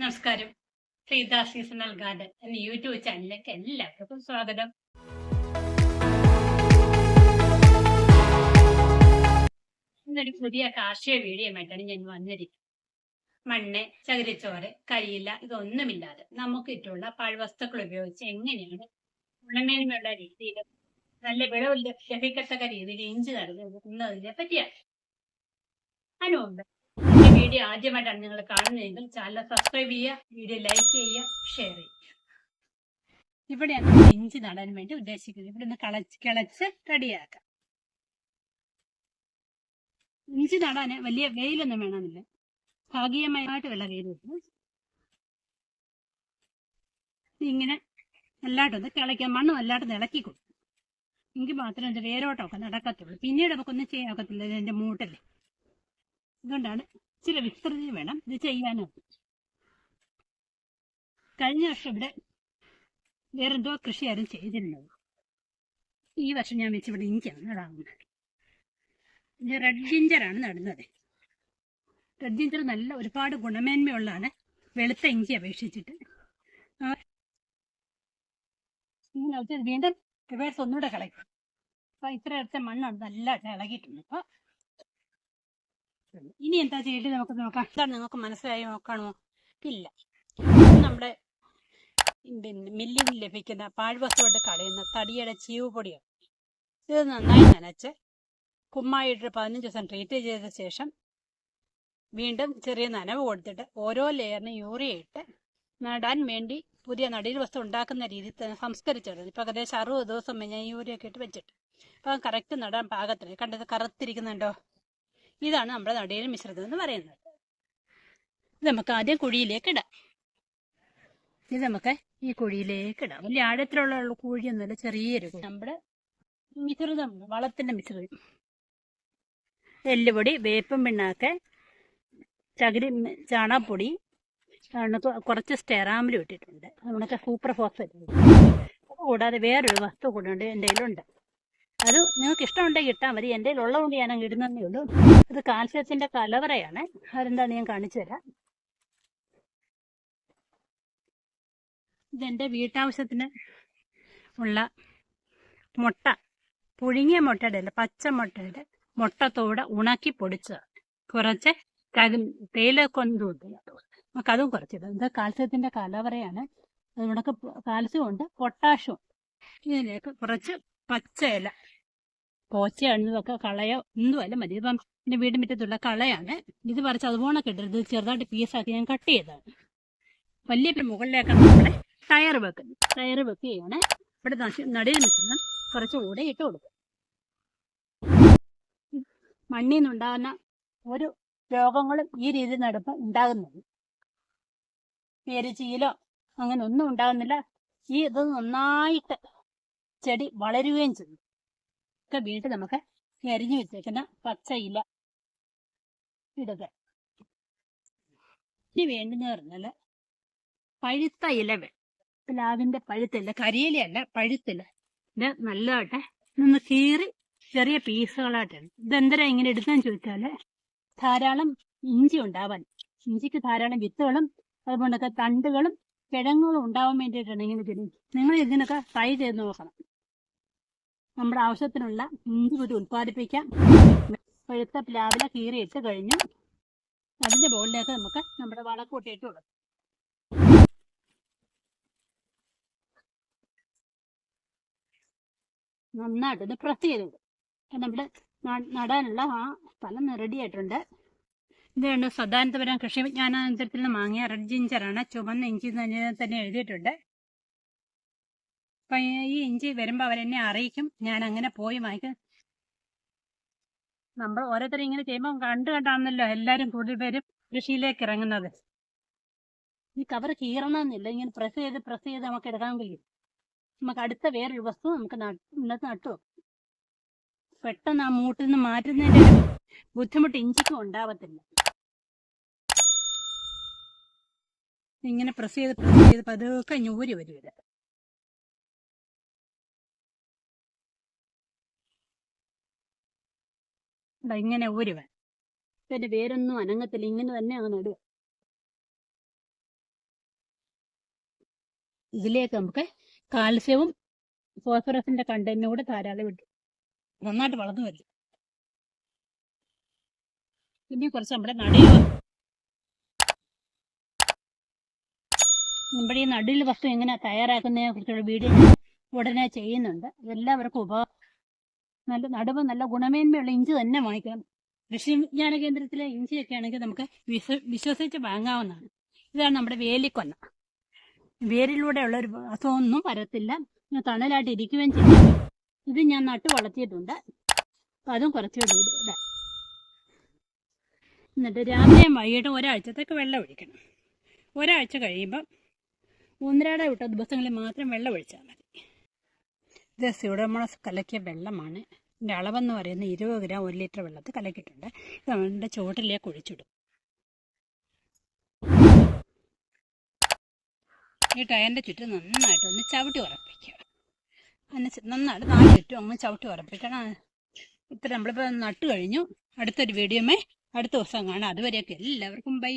നമസ്കാരം. Seetha seasonal garden എന്ന YouTube ചാനലിലേക്ക് എല്ലാവർക്കും സ്വാഗതം. ഇന്നൊരു പുതിയ കാർഷിക വീഡിയോയുമായിട്ടാണ് ഞാൻ വന്നിരിക്കുന്നത്. മണ്ണ് ചകിരിച്ചോറ് കരിയില ഇതൊന്നുമില്ലാതെ നമുക്ക് ഇട്ടുള്ള പാഴ്വസ്തുക്കൾ ഉപയോഗിച്ച് എങ്ങനെയാണ് ഗുണമേന്മയുള്ള രീതിയിൽ നല്ല വിളവ് ലഭിക്കത്തക്ക രീതിയിൽ ഇഞ്ചി നടന്നതിനെ പറ്റിയാണ് അതിനു മുമ്പ് ഈ വീഡിയോ ആദ്യമായിട്ടാണ് നിങ്ങൾ കാണുന്നതെങ്കിൽ ചാനൽ സബ്സ്ക്രൈബ് ചെയ്യുക വീഡിയോ ലൈക്ക് ചെയ്യുക ഷെയർ ചെയ്യുക. ഇവിടെയാണ് ഇഞ്ചി നടാൻ വേണ്ടി ഉദ്ദേശിക്കുന്നത്. ഇവിടെ ഒന്ന് കളച്ച് കിളച്ച് റെഡിയാക്കാം. ഇഞ്ചി നടാൻ വലിയ വെയിലൊന്നും വേണമെന്നില്ല. ഭാഗികമായിട്ട് വെള്ള വെയിൽ കിട്ടും ഇങ്ങനെ നല്ലതായിട്ടൊന്ന് കിളയ്ക്കാൻ മണ്ണ് നല്ലതായിട്ട് ഇളക്കി കൊടുക്കും. എങ്കിൽ മാത്രമേ അതിന്റെ വേരോട്ടമൊക്കെ നടക്കത്തുള്ളൂ. പിന്നീട് നമുക്കൊന്നും ചെയ്യാൻ ഒക്കത്തില്ല. എന്റെ മൂട്ടല്ലേ അതുകൊണ്ടാണ് ചില വിസ്തൃതി വേണം ഇത് ചെയ്യാനും. കഴിഞ്ഞ വർഷം ഇവിടെ വേറെന്തോ കൃഷി ആരും ചെയ്തിരുന്നത്. ഈ വർഷം ഞാൻ വെച്ച് ഇവിടെ ഇഞ്ചാണ് നടാവുന്നത് ഇത് റെഡ് ജിഞ്ചറാണ് നടുന്നത്. റെഡ് ജിഞ്ചർ നല്ല ഒരുപാട് ഗുണമേന്മയുള്ളതാണ്. വെളുത്ത ഇഞ്ചി അപേക്ഷിച്ചിട്ട്. വീണ്ടും റിവേഴ്സ് ഒന്നുകൂടെ കളയും. അപ്പൊ ഇത്ര അടുത്ത മണ്ണാണ് നല്ല ഇളകിയിട്ടുണ്ട്. അപ്പൊ ഇനി എന്താ ചെയ്യേണ്ടത് നമുക്ക് നോക്കാം. എന്താണ് നിങ്ങൾക്ക് മനസ്സിലായി നോക്കണോ? ഇല്ല. നമ്മുടെ പിന്നെ മില്ലിൽ ലഭിക്കുന്ന പാഴ്വസ്തുവായിട്ട് കളയുന്ന തടിയുടെ ചീവ് പൊടിയാണ്. ഇത് നന്നായി നനച്ച് കുമ്മായിട്ട് പതിനഞ്ച് ദിവസം ട്രീറ്റ് ചെയ്ത ശേഷം വീണ്ടും ചെറിയ നനവ് കൊടുത്തിട്ട് ഓരോ ലെയറിന് യൂറിയ ഇട്ട് നടാൻ വേണ്ടി പുതിയ നടീൽ വസ്തു ഉണ്ടാക്കുന്ന രീതിയിൽ തന്നെ സംസ്കരിച്ചിടുന്നത് ഇപ്പം ഏകദേശം അറുപത് ദിവസം ഞാൻ യൂറിയ ഒക്കെ ഇട്ട് വെച്ചിട്ട്. അപ്പം കറക്റ്റ് നടാൻ പാകത്തിന്. കണ്ടത് കറുത്തിരിക്കുന്നുണ്ടോ? ഇതാണ് നമ്മുടെ നടീൽ മിശ്രിതം എന്ന് പറയുന്നത്. ഇത് നമുക്ക് ആദ്യം കുഴിയിലേക്ക് ഇടാം. ഇത് നമുക്ക് ഈ കുഴിയിലേക്ക് ഇടാം. വലിയ ആഴത്തിലുള്ള കുഴിയൊന്നുമല്ല ചെറിയൊരു നമ്മുടെ മിശ്രിതം വളത്തിന്റെ മിശ്രിതം. എല്ലുപൊടി വേപ്പും പിണ്ണാക്ക് ചകിരി ചാണാപ്പൊടി കുറച്ച് സ്റ്റെറാമിലും ഇട്ടിട്ടുണ്ട്. നമ്മുടെ സൂപ്പർ ഫോസ് കൂടാതെ വേറൊരു വസ്തു കൂടെ ഉണ്ട് എന്റെ കയ്യിലുണ്ട്. അത് നിങ്ങൾക്ക് ഇഷ്ടമുണ്ടെങ്കിൽ ഇട്ടാൽ മതി. എന്റെ ഉള്ളതുകൊണ്ട് ഞാൻ അങ്ങ് ഇടുന്നതേ ഉള്ളൂ. ഇത് കാൽസ്യത്തിന്റെ കലവറയാണ്. അതെന്താണെന്ന് ഞാൻ കാണിച്ചു തരാം. ഇതെന്റെ വീട്ടാവശ്യത്തിന് ഉള്ള മുട്ട. പുഴുങ്ങിയ മുട്ടയുടെ അല്ല പച്ച മുട്ടയുടെ മുട്ടത്തോടെ ഉണക്കി പൊടിച്ചതാണ് കുറച്ച് കരി തേയില കൊണ്ടുണ്ട് നമുക്ക് അതും കുറച്ചിടാം ഇത് കാൽസ്യത്തിന്റെ കലവറയാണ്. അത് ഉണക്ക് കാൽസ്യം ഉണ്ട്. പൊട്ടാഷ്യം ഇതിലേക്ക് കുറച്ച് പച്ച ഇല പോച്ചയാണെന്നതൊക്കെ കളയോ? ഒന്നുമല്ല മതി. ഇപ്പം എന്റെ വീടിന് മുറ്റത്തുള്ള കളയാണ്. ഇത് പറിച്ച് അതുപോലെ കിട്ടരുത് ചെറുതായിട്ട് പീസാക്കി ഞാൻ കട്ട് ചെയ്തതാണ്. വലിയ പിന്നെ മുകളിലേക്കാണ് നമ്മളെ ടയർ വെക്കുന്നത് ടയർ വെക്കുകയാണ് ഇവിടെ നടിയിൽ കുറച്ച് കുറച്ചുകൂടെ ഇട്ട് കൊടുക്കും. മണ്ണിൽ നിന്നുണ്ടാകുന്ന ഒരു രോഗങ്ങളും ഈ രീതിയിൽ നടുമ്പോൾ ഉണ്ടാകുന്നുണ്ട്. പേരുചീലോ അങ്ങനെ ഒന്നും ഉണ്ടാകുന്നില്ല. ഈ ഇത് നന്നായിട്ട് ചെടി വളരുകയും ചെയ്യും. ഒക്കെ വീണ്ടും നമുക്ക് എരിഞ്ഞു വെച്ചേക്കുന്ന പച്ച ഇല ഇടുക. ഇനി വേണ്ടെന്ന് പറഞ്ഞാൽ പഴുത്ത ഇല പ്ലാവിന്റെ പഴുത്തില്ല കരിയിലയല്ല പഴുത്തില്ല ഇത് നല്ലതായിട്ട് നിന്ന് കീറി ചെറിയ പീസുകളായിട്ടാണ് ഇതെന്തരാ ഇങ്ങനെ എടുക്കാന്ന് ചോദിച്ചാൽ ധാരാളം ഇഞ്ചി ഉണ്ടാവാൻ. ഇഞ്ചിക്ക് ധാരാളം വിത്തുകളും അതുപോലൊക്കെ തണ്ടുകളും കിഴങ്ങുകളും ഉണ്ടാവാൻ വേണ്ടിയിട്ടാണ് ഇങ്ങനെ ചെയ്യുന്നത്. നിങ്ങൾ ഇതിനൊക്കെ ട്രൈ ചെയ്ത് നോക്കണം. നമ്മുടെ ആവശ്യത്തിനുള്ള ഇഞ്ചി കൂട്ടി ഉൽപ്പാദിപ്പിക്കാം പഴുത്ത പ്ലാവില കീറിയിട്ട് കഴിഞ്ഞു. അതിന്റെ മുകളിലേക്ക് നമുക്ക് നമ്മുടെ വളക്കൂട്ടിയിട്ട് കൊടുക്കാം. നന്നായിട്ടൊന്ന് പ്രസ് ചെയ്ത് കൊടുക്കും അപ്പം നമ്മുടെ നടാനുള്ള ആ സ്ഥലം റെഡി ആയിട്ടുണ്ട്. ഇതാണ് സദാനന്തപുരം കൃഷി വിജ്ഞാനാന്തരത്തിൽ നിന്ന് മാങ്ങിയ റെഡ് ജിഞ്ചറാണ് ചുമന്ന ഇഞ്ചി തന്നെ- എഴുതിയിട്ടുണ്ട്. ഈ ഇഞ്ചി വരുമ്പോൾ അവരെന്നെ അറിയിക്കും. ഞാൻ അങ്ങനെ പോയി വാങ്ങിക്കും. നമ്മൾ ഓരോരുത്തരും ഇങ്ങനെ ചെയ്യുമ്പോൾ കണ്ടു കണ്ടാണല്ലോ എല്ലാരും കൂടുതൽ പേരും കൃഷിയിലേക്ക് ഇറങ്ങുന്നത്. ഈ കവർ കീറണമെന്നില്ല. ഇങ്ങനെ പ്രസ് ചെയ്ത് പ്രസ് ചെയ്ത് നമുക്ക് എടുക്കാൻ കഴിയും. നമുക്ക് അടുത്ത വേറൊരു വസ്തു നമുക്ക് ഇന്നത്തെ നട്ടു. പെട്ടെന്ന് ആ മൂട്ടിൽ നിന്ന് മാറ്റുന്നതിന്റെ ബുദ്ധിമുട്ട് ഇഞ്ചിക്കും ഉണ്ടാവത്തില്ല. ഇങ്ങനെ പ്രസ് ചെയ്ത് പ്രസ് ചെയ്ത് പതുക്കെ ഞൂരി വരും ഇത്. ഇങ്ങനെ ഊരുവൻ. എന്റെ വേരൊന്നും അനങ്ങത്തില്ല. ഇങ്ങനെ തന്നെ അങ്ങ് നടുക ഇതിലേക്ക് നമുക്ക് കാൽസ്യവും ഫോസ്ഫറസിന്റെ കണ്ടന്റും കൂടെ ധാരാളം ഇട്ടു നന്നായിട്ട് വളർന്നു വരും. പിന്നെ കുറച്ച് നമ്മുടെ നടുവ് നമ്മുടെ ഈ നടുവിൽ വസ്തു എങ്ങനെ തയ്യാറാക്കുന്നതിനെ കുറിച്ചുള്ള വീഡിയോ ഉടനെ ചെയ്യുന്നുണ്ട്. എല്ലാവർക്കും ഉപ നല്ല നടുവ് നല്ല ഗുണമേന്മയുള്ള ഇഞ്ചി തന്നെ വാങ്ങിക്കണം. കൃഷി വിജ്ഞാന കേന്ദ്രത്തിലെ ഇഞ്ചിയൊക്കെ ആണെങ്കിൽ നമുക്ക് വിശ്വ വിശ്വസിച്ച് വാങ്ങാവുന്നതാണ്. ഇതാണ് നമ്മുടെ വേലിക്കൊന്ന. വേരിലൂടെയുള്ള ഒരു അസുഖമൊന്നും വരത്തില്ല. തണലായിട്ട് ഇരിക്കുകയും ചെയ്യും ഇത് ഞാൻ നട്ടു വളർത്തിയിട്ടുണ്ട്. അപ്പം അതും കുറച്ചുകൂടി ഇടാം എന്നിട്ട് രാവിലെയും വൈകിട്ടും ഒരാഴ്ചത്തേക്ക് വെള്ളം ഒഴിക്കണം. ഒരാഴ്ച കഴിയുമ്പം ഒന്നരാടെ വിട്ട ദിവസങ്ങളിൽ മാത്രം വെള്ളം ഒഴിച്ചാൽ മതി. ഇത് സ്യൂഡോമോണസ് കലക്കിയ വെള്ളമാണ്. ഇതിന്റെ അളവെന്ന് പറയുന്നത് ഇരുപത് ഗ്രാം ഒരു ലിറ്റർ വെള്ളത്തിൽ കലക്കിയിട്ടുണ്ട്. ഇത് നമ്മളുടെ ചുവട്ടിലേക്ക് ഒഴിച്ചിടും ഈ ടയറിന്റെ ചുറ്റും നന്നായിട്ട് ഒന്ന് ചവിട്ടി ഉറപ്പിക്കുക. അതിന് നന്നായിട്ട് നാല് ചുറ്റും അങ്ങ് ചവിട്ടി ഉറപ്പിക്കണം. ഇത്ര നമ്മളിപ്പോൾ നട്ടു കഴിഞ്ഞു. അടുത്തൊരു വീഡിയോമേ അടുത്ത ദിവസം കാണാം. അതുവരെയൊക്കെ എല്ലാവർക്കും ബൈ.